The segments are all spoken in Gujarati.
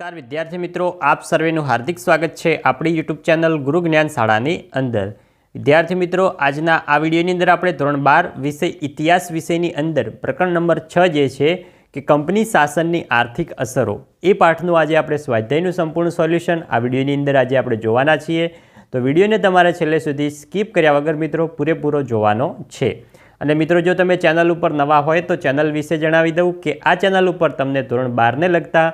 નમસ્કાર, વિદ્યાર્થી મિત્રો. આપ સર્વેનું હાર્દિક સ્વાગત છે આપણી યુટ્યુબ ચેનલ ગુરુ જ્ઞાન શાળાની અંદર. વિદ્યાર્થી મિત્રો, આજના આ વિડીયોની અંદર આપણે ધોરણ બાર વિષય ઇતિહાસ વિષયની અંદર પ્રકરણ નંબર છ જે છે કે કંપની શાસનની આર્થિક અસરો, એ પાઠનું આજે આપણે સ્વાધ્યાયનું સંપૂર્ણ સોલ્યુશન આ વિડીયોની અંદર આજે આપણે જોવાના છીએ. તો વિડીયોને તમારે છેલ્લે સુધી સ્કીપ કર્યા વગર મિત્રો પૂરેપૂરો જોવાનો છે. અને મિત્રો, જો તમે ચેનલ ઉપર નવા હોય તો ચેનલ વિશે જણાવી દઉં કે આ ચેનલ ઉપર તમને ધોરણ બારને લગતા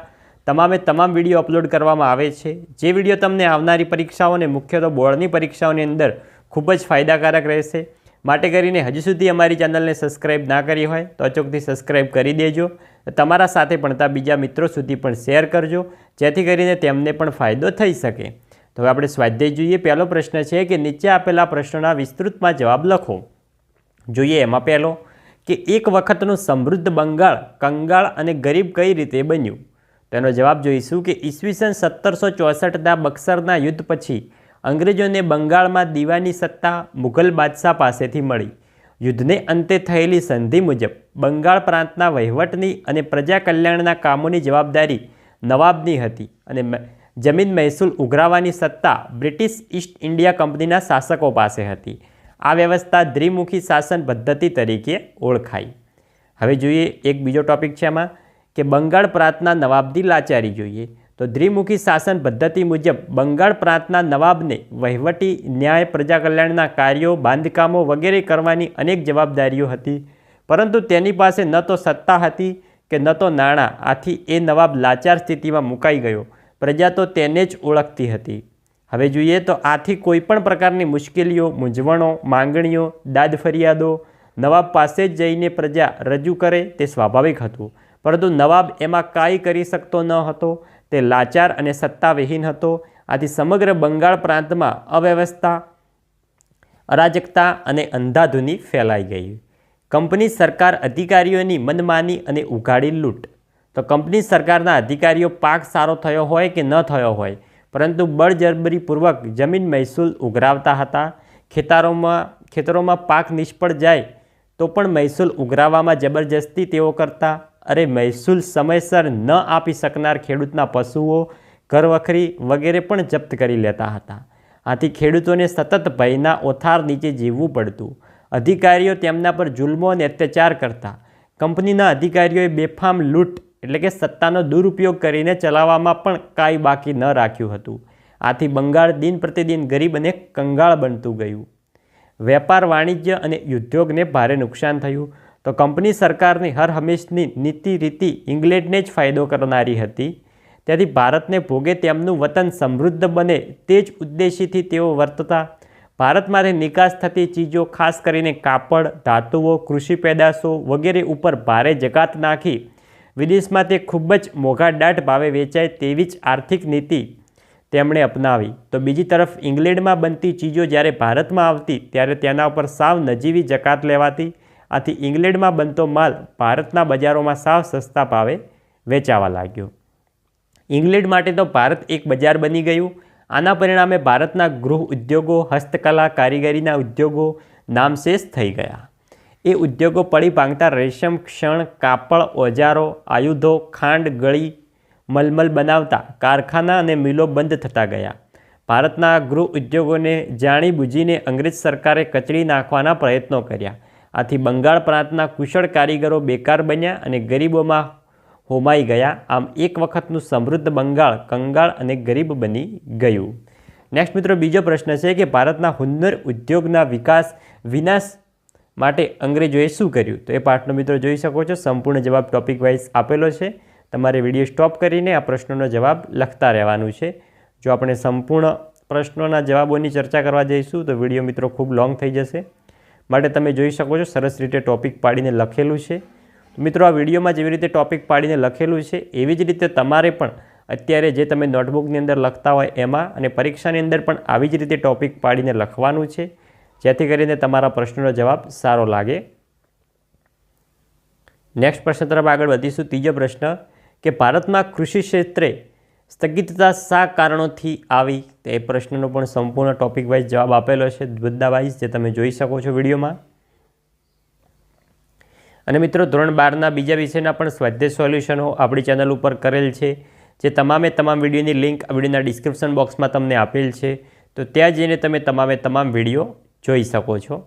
તમામે તમામ વીડિયો અપલોડ કરવામાં આવે છે. જે વીડિયો તમને આવનારી પરીક્ષાઓને, મુખ્ય તો બોર્ડની પરીક્ષાઓની અંદર, ખૂબ જ ફાયદાકારક રહેશે. માટે કરીને હજુ સુધી અમારી ચેનલને સબસ્ક્રાઇબ ના કરી હોય, તો અચોકથી સબસ્ક્રાઇબ કરી દેજો. તમારા સાથે ભણતા બીજા મિત્રો સુધી પણ શેર કરજો, જેથી કરીને તેમને પણ ફાયદો થઈ શકે. તો હવે આપણે સ્વાધ્યાય જોઈએ. પહેલો પ્રશ્ન છે કે નીચે આપેલા પ્રશ્નોના વિસ્તૃતમાં જવાબ લખો. જોઈએ એમાં પહેલો, કે એક વખતનું સમૃદ્ધ બંગાળ, કંગાળ અને ગરીબ કઈ રીતે બન્યું? તેનો જવાબ જોઈશું કે ઈસવીસન સત્તરસો ચોસઠના બક્સરના યુદ્ધ પછી અંગ્રેજોને બંગાળમાં દીવાની સત્તા મુઘલ બાદશાહ પાસેથી મળી. યુદ્ધને અંતે થયેલી સંધિ મુજબ બંગાળ પ્રાંતના વહીવટની અને પ્રજા કલ્યાણના કામોની જવાબદારી નવાબની હતી અને જમીન મહેસૂલ ઉઘરાવવાની સત્તા બ્રિટિશ ઈસ્ટ ઇન્ડિયા કંપનીના શાસકો પાસે હતી. આ વ્યવસ્થા દ્વિમુખી શાસન પદ્ધતિ તરીકે ઓળખાઈ. હવે જોઈએ એક બીજો ટોપિક છે એમાં કે બંગાળ પ્રાંતના નવાબની લાચારી જોઈએ. તો દ્વિમુખી શાસન પદ્ધતિ મુજબ બંગાળ પ્રાંતના નવાબને વહીવટી, ન્યાય પ્રજા કલ્યાણના કાર્યો, બાંધકામો વગેરે કરવાની અનેક જવાબદારીઓ હતી. પરંતુ તેની પાસે ન તો સત્તા હતી કે ન તો નાણાં. આથી એ નવાબ લાચાર સ્થિતિમાં મુકાઈ ગયો. પ્રજા તો તેને જ ઓળખતી હતી. હવે જોઈએ તો આથી કોઈપણ પ્રકારની મુશ્કેલીઓ, મૂંઝવણો, માંગણીઓ, દાદ ફરિયાદો, નવાબ પાસે જ જઈને પ્રજા રજૂ કરે તે સ્વાભાવિક હતું. પરંતુ નવાબ એમાં કાંઈ કરી શકતો ન હતો. તે લાચાર અને સત્તાવિહીન હતો. આથી સમગ્ર બંગાળ પ્રાંતમાં અવ્યવસ્થા, અરાજકતા અને અંધાધૂની ફેલાઈ ગઈ. કંપની સરકાર અધિકારીઓની મનમાની અને ઉઘાડી લૂંટ. તો કંપની સરકારના અધિકારીઓ પાક સારો થયો હોય કે ન થયો હોય? પરંતુ બળજબરીપૂર્વક જમીન મહેસૂલ ઉઘરાવતા હતા. ખેતરોમાં ખેતરોમાં પાક નિષ્ફળ જાય તો પણ મહેસૂલ ઉઘરાવવામાં જબરજસ્તી તેઓ કરતા. અરે મહેસૂલ સમયસર ન આપી શકનાર ખેડૂતના પશુઓ, ઘરવખરી વગેરે પણ જપ્ત કરી લેતા હતા. આથી ખેડૂતોને સતત ભયના ઓથાર નીચે જીવવું પડતું. અધિકારીઓ તેમના પર જુલ્મો અને અત્યાચાર કરતા. કંપનીના અધિકારીઓએ બેફામ લૂંટ, એટલે કે સત્તાનો દુરુપયોગ કરીને ચલાવવામાં પણ કાંઈ બાકી ન રાખ્યું હતું. આથી બંગાળ દિન પ્રતિદિન ગરીબ અને કંગાળ બનતું ગયું. વેપાર, વાણિજ્ય અને ઉદ્યોગને ભારે નુકસાન થયું. તો કંપની સરકારની હર હંમેશની નીતિ રીતિ ઇંગ્લેન્ડને જ ફાયદો કરનારી હતી. તેથી ભારતને ભોગે તેમનું વતન સમૃદ્ધ બને તે જ ઉદ્દેશીથી તેઓ વર્તતા. ભારતમાંથી નિકાસ થતી ચીજો, ખાસ કરીને કાપડ, ધાતુઓ, કૃષિ પેદાશો વગેરે ઉપર ભારે જકાત નાખી. વિદેશમાં તે ખૂબ જ મોંઘા દાટ ભાવે વેચાય તેવી જ આર્થિક નીતિ તેમણે અપનાવી. તો બીજી તરફ ઇંગ્લેન્ડમાં બનતી ચીજો જ્યારે ભારતમાં આવતી, ત્યારે તેના ઉપર સાવ નજીવી જકાત લેવાતી. આથી ઇંગ્લેન્ડમાં બનતો માલ ભારતના બજારોમાં સાવ સસ્તા ભાવે વેચાવા લાગ્યો. ઇંગ્લેન્ડ માટે તો ભારત એક બજાર બની ગયું. આના પરિણામે ભારતના ગૃહ ઉદ્યોગો, હસ્તકલા, કારીગરીના ઉદ્યોગો નામશેષ થઈ ગયા. એ ઉદ્યોગો પડી ભાંગતા રેશમ, ક્ષણ, કાપડ, ઓજારો, આયુધો, ખાંડ, ગળી, મલમલ બનાવતા કારખાના અને મિલો બંધ થતા ગયા. ભારતના ગૃહ ઉદ્યોગોને જાણી બૂજીને અંગ્રેજ સરકારે કચડી નાખવાના પ્રયત્નો કર્યા. આથી બંગાળ પ્રાંતના કુશળ કારીગરો બેકાર બન્યા અને ગરીબોમાં હોમાઈ ગયા. આમ એક વખતનું સમૃદ્ધ બંગાળ, કંગાળ અને ગરીબ બની ગયું. નેક્સ્ટ મિત્રો, બીજો પ્રશ્ન છે કે ભારતના હુન્નર ઉદ્યોગના વિકાસ વિનાશ માટે અંગ્રેજોએ શું કર્યું? તો એ પાઠનો મિત્રો જોઈ શકો છો. સંપૂર્ણ જવાબ ટોપિક વાઇઝ આપેલો છે. તમારે વીડિયો સ્ટોપ કરીને આ પ્રશ્નોનો જવાબ લખતા રહેવાનું છે. જો આપણે સંપૂર્ણ પ્રશ્નોના જવાબોની ચર્ચા કરવા જઈશું, તો વીડિયો મિત્રો ખૂબ લોંગ થઈ જશે. માટે તમે જોઈ શકો છો, સરસ રીતે ટોપિક પાડીને લખેલું છે. મિત્રો, આ વિડીયોમાં જેવી રીતે ટોપિક પાડીને લખેલું છે, એવી જ રીતે તમારે પણ અત્યારે જે તમે નોટબુકની અંદર લખતા હોય એમાં અને પરીક્ષાની અંદર પણ આવી જ રીતે ટોપિક પાડીને લખવાનું છે, જેથી કરીને તમારા પ્રશ્નનો જવાબ સારો લાગે. નેક્સ્ટ પ્રશ્ન તરફ આગળ વધીશું. ત્રીજો પ્રશ્ન, કે ભારતમાં કૃષિ ક્ષેત્રે સ્થગિતતા શા કારણોથી આવી તે પ્રશ્નનો પણ સંપૂર્ણ ટોપિક વાઇઝ જવાબ આપેલો છે બધા વાઇઝ જે તમે જોઈ શકો છો વિડીયોમાં. અને મિત્રો, ધોરણ બારના બીજા વિષયના પણ સ્વાધ્યાય સોલ્યુશનો આપણી ચેનલ ઉપર કરેલ છે, જે તમામે તમામ વિડીયોની લિંક આ વિડીયોના ડિસ્ક્રિપ્શન બોક્સમાં તમને આપેલ છે. તો ત્યાં જઈને તમે તમામે તમામ વીડિયો જોઈ શકો છો.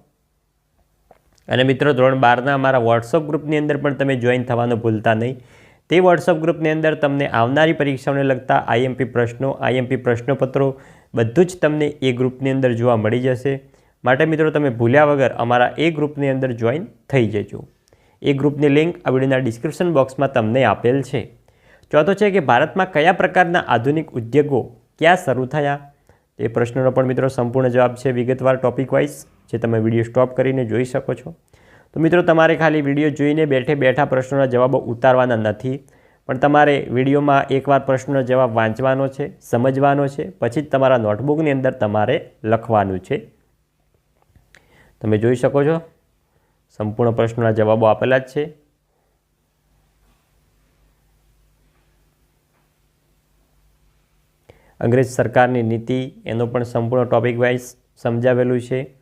અને મિત્રો, ધોરણ બારના અમારા વોટ્સઅપ ગ્રુપની અંદર પણ તમે જોઈન થવાનું ભૂલતા નહીં. તે વોટ્સઅપ ગ્રુપની અંદર તમને આવનારી પરીક્ષાઓને લગતા આઈએમપી પ્રશ્નો, આઈએમપી પ્રશ્નપત્રો બધું જ તમને એ ગ્રુપની અંદર જોવા મળી જશે. માટે મિત્રો, તમે ભૂલ્યા વગર અમારા એ ગ્રુપની અંદર જોઈન થઈ જજો. એ ગ્રુપની લિંક આ વિડીયોના ડિસ્ક્રિપ્શન બોક્સમાં તમને આપેલ છે. ચોથો છે કે ભારતમાં કયા પ્રકારના આધુનિક ઉદ્યોગો ક્યાં શરૂ થયા? એ પ્રશ્નનો પણ મિત્રો સંપૂર્ણ જવાબ છે વિગતવાર ટોપિક વાઇઝ, જે તમે વીડિયો સ્ટોપ કરીને જોઈ શકો છો. તો મિત્રો, તમારે ખાલી વીડિયો જોઈને બેઠે બેઠા પ્રશ્નોના જવાબો ઉતારવાના નથી, પણ તમારે વિડીયોમાં એકવાર પ્રશ્નનો જવાબ વાંચવાનો છે, સમજવાનો છે, પછી જ તમારા નોટબુકની અંદર તમારે લખવાનું છે. તમે જોઈ શકો છો, સંપૂર્ણ પ્રશ્નોના જવાબો આપેલા જ છે. અંગ્રેજ સરકારની નીતિ એનો પણ સંપૂર્ણ ટોપિક વાઇઝ સમજાવેલું છે.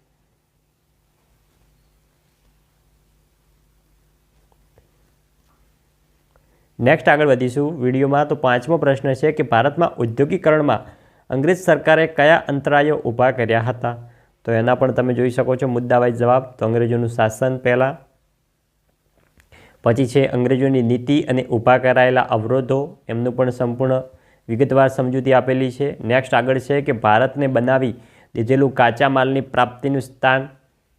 નેક્સ્ટ આગળ વધીશું. વિડીયોમાં તો પાંચમો પ્રશ્ન છે કે ભારતમાં ઉદ્યોગીકરણમાં અંગ્રેજ સરકારે કયા અંતરાયો ઊભા કર્યા હતા? તો એના પણ તમે જોઈ શકો છો મુદ્દાવાઇઝ જવાબ. તો અંગ્રેજોનું શાસન પહેલાં, પછી છે અંગ્રેજોની નીતિ અને ઊભા કરાયેલા અવરોધો. એમનું પણ સંપૂર્ણ વિગતવાર સમજૂતી આપેલી છે. નેક્સ્ટ આગળ છે કે ભારતને બનાવી દીધેલું કાચા માલની પ્રાપ્તિનું સ્થાન.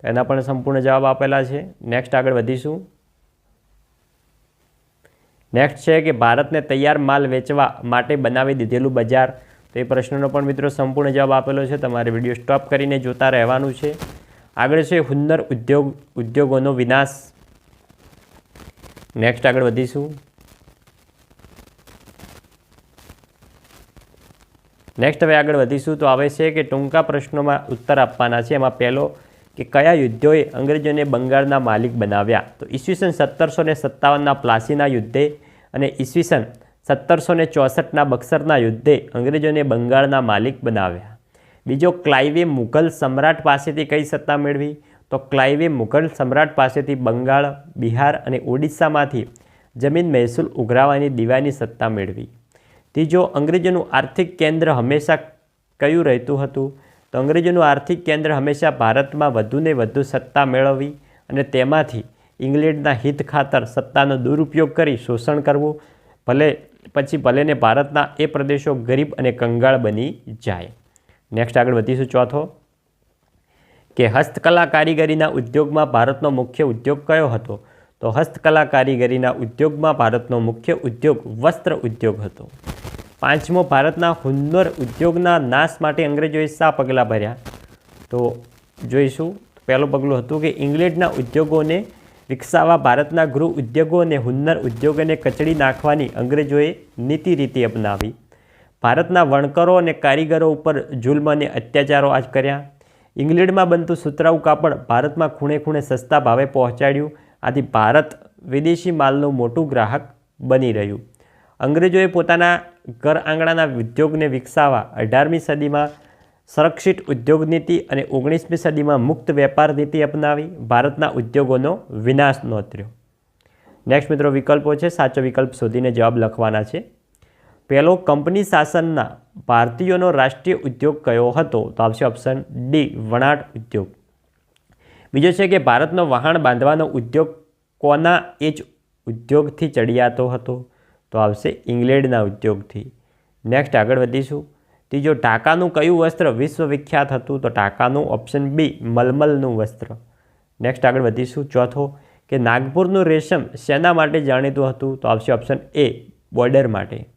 એના પણ સંપૂર્ણ જવાબ આપેલા છે. નેક્સ્ટ આગળ વધીશું. નેક્સ્ટ છે કે ભારતને તૈયાર માલ વેચવા માટે બનાવી દીધેલું બજાર. તો એ પ્રશ્નનો પણ મિત્રો સંપૂર્ણ જવાબ આપેલો છે. તમારે વીડિયો સ્ટોપ કરીને જોતા રહેવાનું છે. આગળ છે હુન્નર ઉદ્યોગ, ઉદ્યોગોનો વિનાશ. નેક્સ્ટ આગળ વધીશું. નેક્સ્ટ હવે આગળ વધીશું. તો આવે છે કે ટૂંકા પ્રશ્નોમાં ઉત્તર આપવાના છે. એમાં પહેલો કે કયા યુદ્ધોએ અંગ્રેજોને બંગાળના માલિક બનાવ્યા? તો ઈસવીસન સત્તરસો ને સત્તાવનના પ્લાસીના યુદ્ધે અને ઈસવીસન સત્તરસો ને ચોસઠના બક્સરના યુદ્ધે અંગ્રેજોને બંગાળના માલિક બનાવ્યા. બીજો ક્લાઇવે મુઘલ સમ્રાટ પાસેથી કઈ સત્તા મેળવી? તો ક્લાઇવે મુઘલ સમ્રાટ પાસેથી બંગાળ, બિહાર અને ઓડિશામાંથી જમીન મહેસૂલ ઉઘરાવાની દીવાની સત્તા મેળવી. ત્રીજો, અંગ્રેજોનું આર્થિક કેન્દ્ર હંમેશા કયું રહેતું હતું? તો અંગ્રેજોનું આર્થિક કેન્દ્ર હંમેશા ભારતમાં વધુને વધુ સત્તા મેળવવી અને તેમાંથી ઇંગ્લેન્ડના હિત ખાતર સત્તાનો દુરુપયોગ કરી શોષણ કરવું, ભલે પછી ભલેને ભારતના એ પ્રદેશો ગરીબ અને કંગાળ બની જાય. નેક્સ્ટ આગળ વધીશું ચોથો. કે હસ્તકલા કારીગરીના ઉદ્યોગમાં ભારતનો મુખ્ય ઉદ્યોગ કયો હતો? તો હસ્તકલા કારીગરીના ઉદ્યોગમાં ભારતનો મુખ્ય ઉદ્યોગ વસ્ત્ર ઉદ્યોગ હતો. પાંચમો ભારતના હુન્નર ઉદ્યોગના નાશ માટે અંગ્રેજોએ શા પગલાં ભર્યા. તો જોઈશું. પહેલું પગલું હતું કે ઇંગ્લેન્ડના ઉદ્યોગોને વિકસાવવા ભારતના ગૃહ ઉદ્યોગો અને હુન્નર ઉદ્યોગોને કચડી નાખવાની અંગ્રેજોએ નીતિ રીતિ અપનાવી. ભારતના વણકરો અને કારીગરો ઉપર જુલ્મ અને અત્યાચારો આજ કર્યા. ઇંગ્લેન્ડમાં બનતું સુતરાઉ કાપડ ભારતમાં ખૂણે ખૂણે સસ્તા ભાવે પહોંચાડ્યું. આથી ભારત વિદેશી માલનું મોટું ગ્રાહક બની રહ્યું. અંગ્રેજોએ પોતાના ઘર આંગણાના ઉદ્યોગને વિકસાવવા અઢારમી સદીમાં સંરક્ષિત ઉદ્યોગ નીતિ અને ઓગણીસમી સદીમાં મુક્ત વેપાર નીતિ અપનાવી ભારતના ઉદ્યોગોનો વિનાશ નોતર્યો નેક્સ્ટ મિત્રો, વિકલ્પો છે. સાચો વિકલ્પ શોધીને જવાબ લખવાના છે. પહેલો, કંપની શાસનના ભારતીયોનો રાષ્ટ્રીય ઉદ્યોગ કયો હતો? તો આવશે ઓપ્શન ડી વણાટ ઉદ્યોગ. બીજો છે કે ભારતનો વહાણ બાંધવાનો ઉદ્યોગ કોના એ જ ઉદ્યોગથી ચડિયાતો હતો? તો આવશે ઇંગ્લેન્ડના ઉદ્યોગથી. નેક્સ્ટ આગળ વધીશું. ત્રીજો ટાંકાનું કયું વસ્ત્ર વિશ્વવિખ્યાત હતું, તો ટાંકાનું ઓપ્શન બી મલમલનું વસ્ત્ર. નેક્સ્ટ આગળ વધીશું. ચોથો, કે નાગપુરનું રેશમ શેના માટે જાણીતું હતું, તો આવશે ઓપ્શન એ બોર્ડર માટે.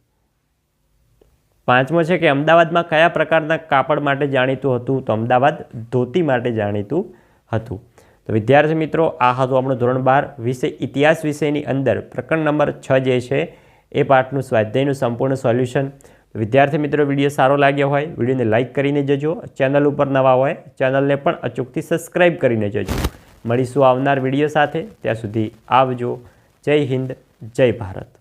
પાંચમો છે કે અમદાવાદમાં કયા પ્રકારના કાપડ માટે જાણીતું હતું, તો અમદાવાદ ધોતી માટે જાણીતું હતું. તો વિદ્યાર્થી મિત્રો, આ હતું આપણું ધોરણ બાર. વિષય, ઇતિહાસ વિષયની અંદર પ્રકરણ નંબર છ જે છે એ પાઠનું સ્વાધ્યાયનું સંપૂર્ણ સોલ્યુશન. વિદ્યાર્થી મિત્રો, વીડિયો સારો લાગ્યો હોય, વિડીયોને લાઇક કરીને જજો. ચેનલ ઉપર નવા હોય, ચેનલને પણ અચૂકથી સબસ્ક્રાઈબ કરીને જજો. મળીશું આવનાર વીડિયો સાથે. ત્યાં સુધી આવજો. જય હિન્દ, જય ભારત.